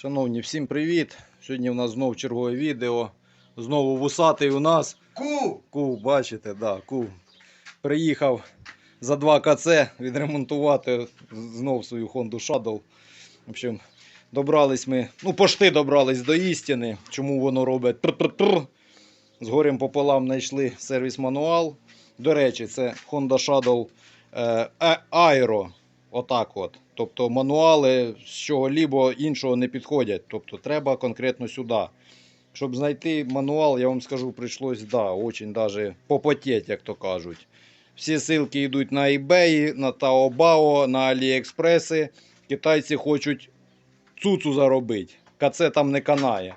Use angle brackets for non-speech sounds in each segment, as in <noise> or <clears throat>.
Шановні, всім привіт! Сьогодні у нас знов чергове відео. Знову вусатий у нас. Ку! Ку, бачите, да, ку. Приїхав за 2 КЦ відремонтувати знов свою Honda Shadow. В общем, добрались ми, ну, пошти добрались до істини. Чому воно робить тр-тр-тр. З горем пополам знайшли сервіс-мануал. До речі, це Honda Shadow е, е, Aero. Отак от. Тобто мануали з чого-лібо іншого не підходять. Тобто треба конкретно сюди. Щоб знайти мануал, я вам скажу, прийшлось да, очень даже попотеть, як то кажуть. Всі ссылки йдуть на eBay, на Taobao, на AliExpress. Китайці хочуть цуцу заробити. КЦ там не канає.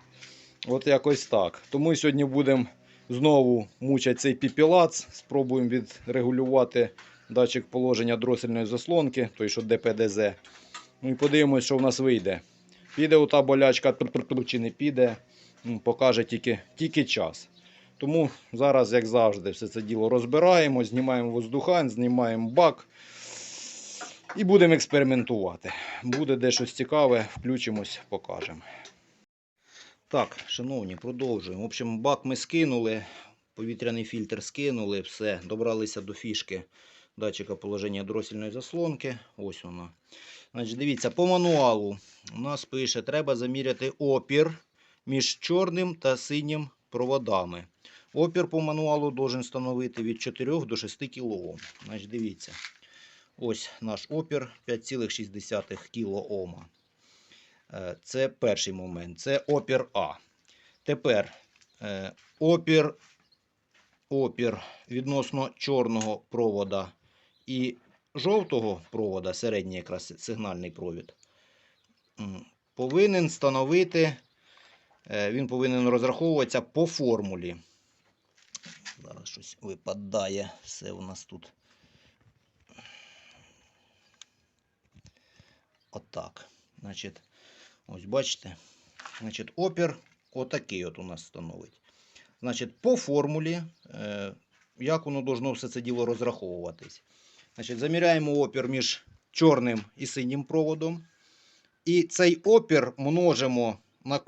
От якось так. Тому сьогодні будемо знову мучати цей піпілац. Спробуємо відрегулювати датчик положення дросельної заслонки, той що ДПДЗ. Ну і подивимось, що в нас вийде. Піде ота болячка чи не піде, ну, покаже тільки, тільки час. Тому зараз, як завжди, все це діло розбираємо, знімаємо воздухань, знімаємо бак і будемо експериментувати. Буде де щось цікаве, включимось, покажемо. Так, шановні, продовжуємо. В общем, бак ми скинули, повітряний фільтр скинули, все, добралися до фішки датчика положення дросільної заслонки. Ось вона. Значить, дивіться, по мануалу у нас пише, треба заміряти опір між чорним та синім проводами. Опір по мануалу должен становити від 4 до 6 кОм. Значить, дивіться. Ось наш опір 5,6 кОм. Е, Це перший момент. Це опір А. Тепер е, опір, опір відносно чорного провода і жовтого провода, середній якраз сигнальний провід, повинен становити, е, він повинен розраховуватися по формулі. Зараз щось випадає, все у нас тут. Отак. Значить, ось бачите. Значить, опір отакий от у нас становить. Значить, по формулі, е, як воно должно все це діло розраховуватись. Значить, заміряємо опір між чорним і синім проводом. І цей опір множимо на.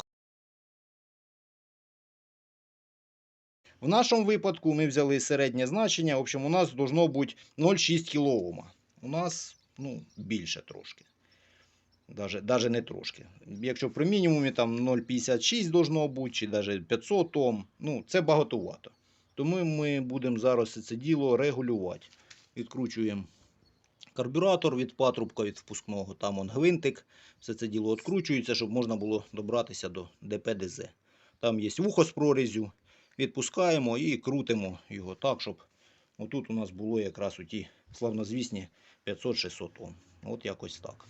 В нашому випадку ми взяли середнє значення. В общем, у нас должно бути 0,6 кОм. У нас ну, більше трошки. Даже, даже не трошки. Якщо при мінімумі там 0,56 должно бути, чи навіть 500 Ом, ну це багатовато. Тому ми будемо зараз це діло регулювати. Відкручуємо карбюратор від патрубка від впускного. Там он гвинтик. Все це діло відкручується, щоб можна було добратися до ДПДЗ. Там є вухо з прорізю. Відпускаємо і крутимо його так, щоб отут у нас було якраз у ті славнозвісні 500-600 Ом. От якось так.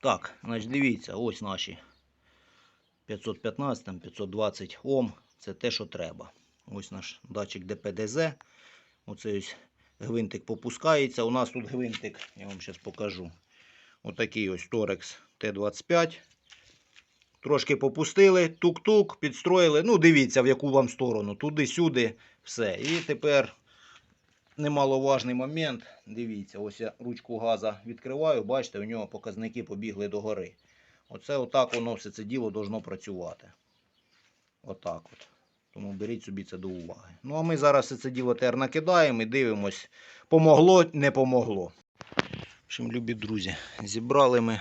Так, значить дивіться, ось наші 515-520 Ом. Це те, що треба. Ось наш датчик ДПДЗ. Оцей ось гвинтик попускається. У нас тут гвинтик, я вам зараз покажу. Отакий ось Torex Т-25. Трошки попустили, тук-тук, підстроїли. Ну, дивіться, в яку вам сторону. Туди-сюди, все. І тепер немаловажний момент. Дивіться, ось я ручку газа відкриваю, бачите, у нього показники побігли догори. Оце отак воно все це діло должно працювати. Отак от. Тому беріть собі це до уваги. Ну а ми зараз це діло тепер накидаємо і дивимось, помогло, не помогло. В любі друзі, зібрали ми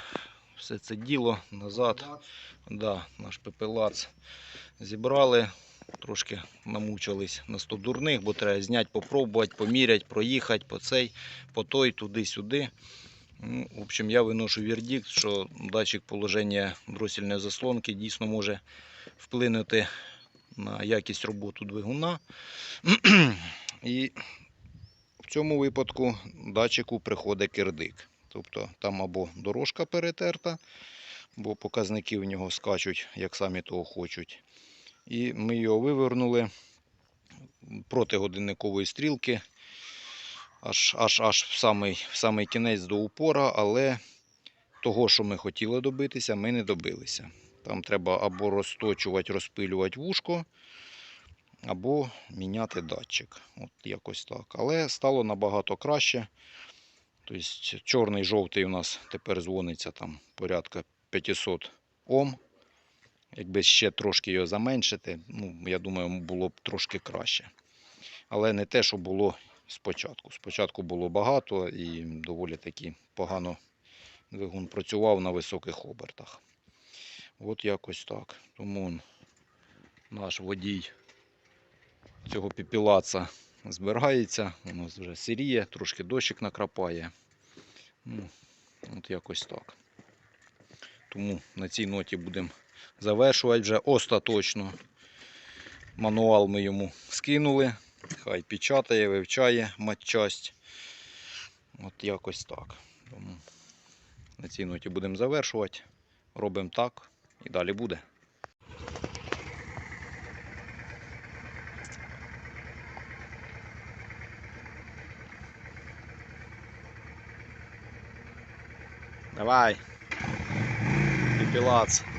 все це діло назад. Да, наш пепелац зібрали. Трошки намучились на 100 дурних, бо треба зняти, попробувати, поміряти, проїхати по цей, по той, туди-сюди. Ну, в общем, я виношу вердикт, що датчик положення дросільної заслонки дійсно може вплинути на якість роботи двигуна. <clears throat> І в цьому випадку датчику приходить кирдик. Тобто там або дорожка перетерта, бо показники в нього скачуть, як самі того хочуть. І ми його вивернули проти годинникової стрілки, аж, аж, аж в, самий, в самий кінець до упора, але того, що ми хотіли добитися, ми не добилися. Там треба або розточувати, розпилювати вушко, або міняти датчик. От якось так. Але стало набагато краще. Тобто чорний жовтий у нас тепер дзвониться там порядка 500 Ом. Якби ще трошки його заменшити, ну, я думаю, було б трошки краще. Але не те, що було спочатку. Спочатку було багато і доволі таки погано двигун працював на високих обертах. От якось так. Тому наш водій цього піпілаца збирається, воно вже сиріє, трошки дощик накрапає. Ну, от якось так. Тому на цій ноті будемо завершувати вже остаточно. Мануал ми йому скинули. Хай печатає, вивчає матчасть. От якось так. Тому на цій ноті будемо завершувати. Робимо так і далі буде. Давай. Піпілац.